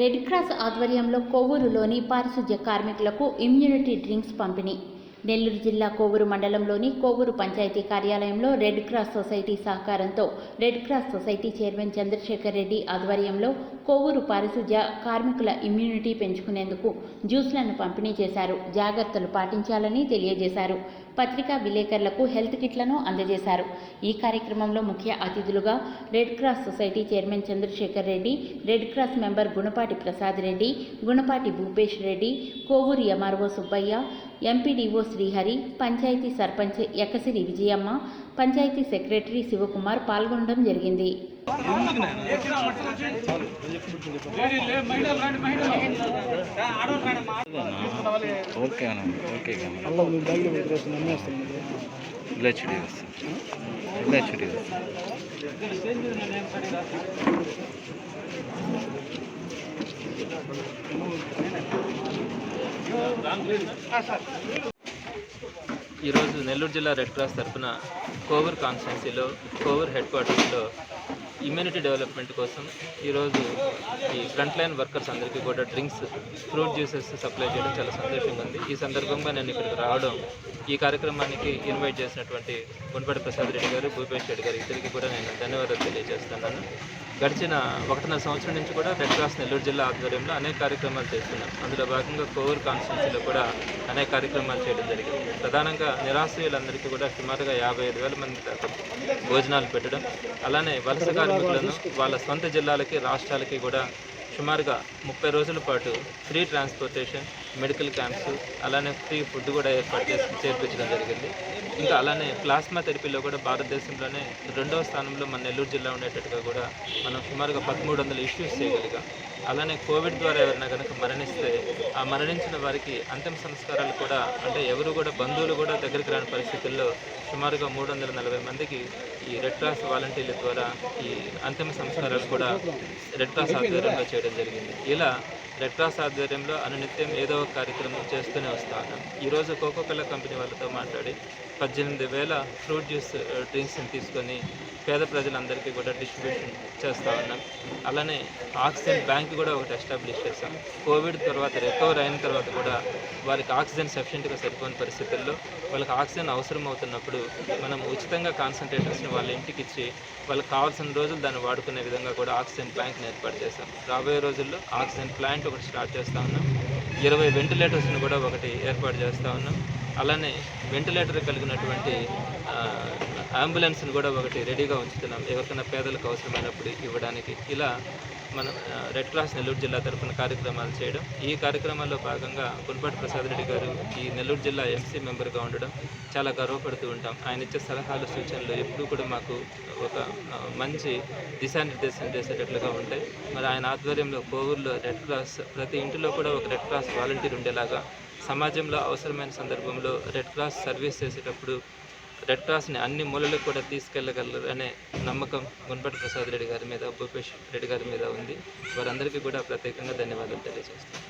Red cross ఆధ్వర్యంలో కొవ్వూరులోని పారిశుధ్య కార్మికులకు ఇమ్యూనిటీ డ్రింక్స్ పంపిణీ. నెల్లూరు జిల్లా కోవూరు మండలంలోని కోవూరు పంచాయతీ కార్యాలయంలో రెడ్ క్రాస్ సొసైటీ సహకారంతో red cross society chairman Chandrasekhar Reddy ఆధ్వర్యంలో కోవూరు పారిశుధ్య కార్మికుల ఇమ్యూనిటీ పెంచుకునేందుకు జ్యూస్లను పంపిణీ చేశారు. జాగ్రత్తలు పాటించాలని తెలియజేశారు. పత్రికా విలేకరులకు హెల్త్ కిట్లను అందజేశారు. ఈ కార్యక్రమంలో ముఖ్య అతిథులుగా red cross society chairman Chandrasekhar Reddy red cross member Gunapati Prasad Reddy Gunapati Bhupesh Reddy Kovur MRO Subbaiah MPDO Srihari panchayat sarpanch Ekkasiri Vijayamma panchayat secretary Sivakumar పాల్గొనడం జరిగింది. ఈరోజు నెల్లూరు జిల్లా రెడ్ క్రాస్ తరఫున కోవూర్ కాన్స్టిట్యున్సీలో కోవూర్ హెడ్ క్వార్టర్స్లో ఇమ్యూనిటీ డెవలప్మెంట్ కోసం ఈరోజు ఈ ఫ్రంట్ లైన్ వర్కర్స్ అందరికీ కూడా డ్రింక్స్ ఫ్రూట్ జ్యూసెస్ సప్లై చేయడం చాలా సంతోషంగా ఉంది. ఈ సందర్భంగా నేను ఇక్కడికి రావడం ఈ కార్యక్రమానికి ఇన్వైట్ చేసినటువంటి గుంపటి ప్రసాద్ రెడ్డి గారు భూపేష్ రెడ్డి గారు ఇద్దరికి కూడా నేను ధన్యవాదాలు తెలియజేస్తున్నాను. గడిచిన ఒకటిన్నర సంవత్సరం నుంచి కూడా రెడ్ క్రాస్ నెల్లూరు జిల్లా ఆధ్వర్యంలో అనేక కార్యక్రమాలు చేస్తున్నాం. అందులో భాగంగా కోవూర్ కాన్స్టిట్యున్సీలో కూడా అనేక కార్యక్రమాలు చేయడం జరిగింది. ప్రధానంగా నిరాశ్రయులందరికీ కూడా సుమారుగా యాభై ఐదు వేల మంది దాకా భోజనాలు పెట్టడం అలానే వలస కార్మికులను వాళ్ళ సొంత జిల్లాలకి రాష్ట్రాలకి కూడా సుమారుగా ముప్పై రోజుల పాటు ఫ్రీ ట్రాన్స్పోర్టేషన్ మెడికల్ క్యాంప్స్ అలానే ఫ్రీ ఫుడ్ కూడా ఏర్పాటు చేసి చేర్పించడం జరిగింది. ఇంకా అలానే ప్లాస్మా థెరపీలో కూడా భారతదేశంలోనే రెండవ స్థానంలో మన నెల్లూరు జిల్లా ఉండేటట్టుగా కూడా మనం సుమారుగా పదమూడు వందల ఇష్యూస్ చేయగలిగాం. అలానే కోవిడ్ ద్వారా ఎవరైనా కనుక మరణిస్తే ఆ మరణించిన వారికి అంతిమ సంస్కారాలు కూడా అంటే ఎవరు కూడా బంధువులు కూడా దగ్గరికి రాని పరిస్థితుల్లో సుమారుగా మూడు వందల నలభై మందికి ఈ రెడ్ క్రాస్ వాలంటీర్ల ద్వారా ఈ అంతిమ సంస్కారాలు కూడా రెడ్ క్రాస్ ఆధ్వర్యంలో చేయడం జరిగింది. ఇలా రెడ్ క్రాస్ ఆధ్వర్యంలో అనునిత్యం ఏదో ఒక కార్యక్రమం చేస్తూనే వస్తాను. ఈరోజు కోకోకోలా కంపెనీ వాళ్ళతో మాట్లాడి పద్దెనిమిది వేల ఫ్రూట్ జ్యూస్ డ్రింక్స్ని తీసుకొని పేద ప్రజలందరికీ కూడా డిస్ట్రిబ్యూషన్ చేస్తూ ఉన్నాం. అలానే ఆక్సిజన్ బ్యాంక్ కూడా ఒకటి ఎస్టాబ్లిష్ చేస్తాం కోవిడ్ తర్వాత రికవర్ అయిన తర్వాత కూడా వారికి ఆక్సిజన్ సఫిషియెంట్గా సరిపోని పరిస్థితుల్లో వాళ్ళకి ఆక్సిజన్ అవసరం అవుతున్నప్పుడు మనం ఉచితంగా కాన్సన్ట్రేటర్స్ని వాళ్ళ ఇంటికి ఇచ్చి వాళ్ళకి కావాల్సిన రోజులు దాన్ని వాడుకునే విధంగా కూడా ఆక్సిజన్ ప్లాంట్ని ఏర్పాటు చేస్తాం రాబోయే రోజుల్లో ఆక్సిజన్ ప్లాంట్ ఒకటి స్టార్ట్ చేస్తూ ఉన్నాం. ఇరవై వెంటిలేటర్స్ని కూడా ఒకటి ఏర్పాటు చేస్తూ ఉన్నాం. అలానే వెంటిలేటర్ కలిగినటువంటి అంబులెన్స్ని కూడా ఒకటి రెడీగా ఉంచుతున్నాం. ఎవరికైనా పేదలకు అవసరమైనప్పుడు ఇవ్వడానికి. ఇలా మనం రెడ్ క్రాస్ నెల్లూరు జిల్లా తరఫున కార్యక్రమాలు చేయడం. ఈ కార్యక్రమాల్లో భాగంగా గుల్పాటి ప్రసాద్ రెడ్డి గారు ఈ నెల్లూరు జిల్లా ఎంసీ మెంబర్గా ఉండడం చాలా గర్వపడుతూ ఉంటాం. ఆయన ఇచ్చే సలహాలు సూచనలు ఎప్పుడూ కూడా మాకు ఒక మంచి దిశానిర్దేశం చేసేటట్లుగా ఉంటాయి. మరి ఆయన ఆధ్వర్యంలో కోవూరులో రెడ్ క్రాస్ ప్రతి ఇంటిలో కూడా ఒక రెడ్ క్రాస్ వాలంటీర్ ఉండేలాగా సమాజంలో అవసరమైన సందర్భంలో రెడ్ క్రాస్ సర్వీస్ చేసేటప్పుడు రెడ్ క్రాస్ని అన్ని మూలలకు కూడా తీసుకెళ్ళగలరు అనే నమ్మకం గుంపటి ప్రసాద్ రెడ్డి గారి మీద భూపేష్ రెడ్డి గారి మీద ఉంది. వారందరికీ కూడా ప్రత్యేకంగా ధన్యవాదాలు తెలియజేస్తాను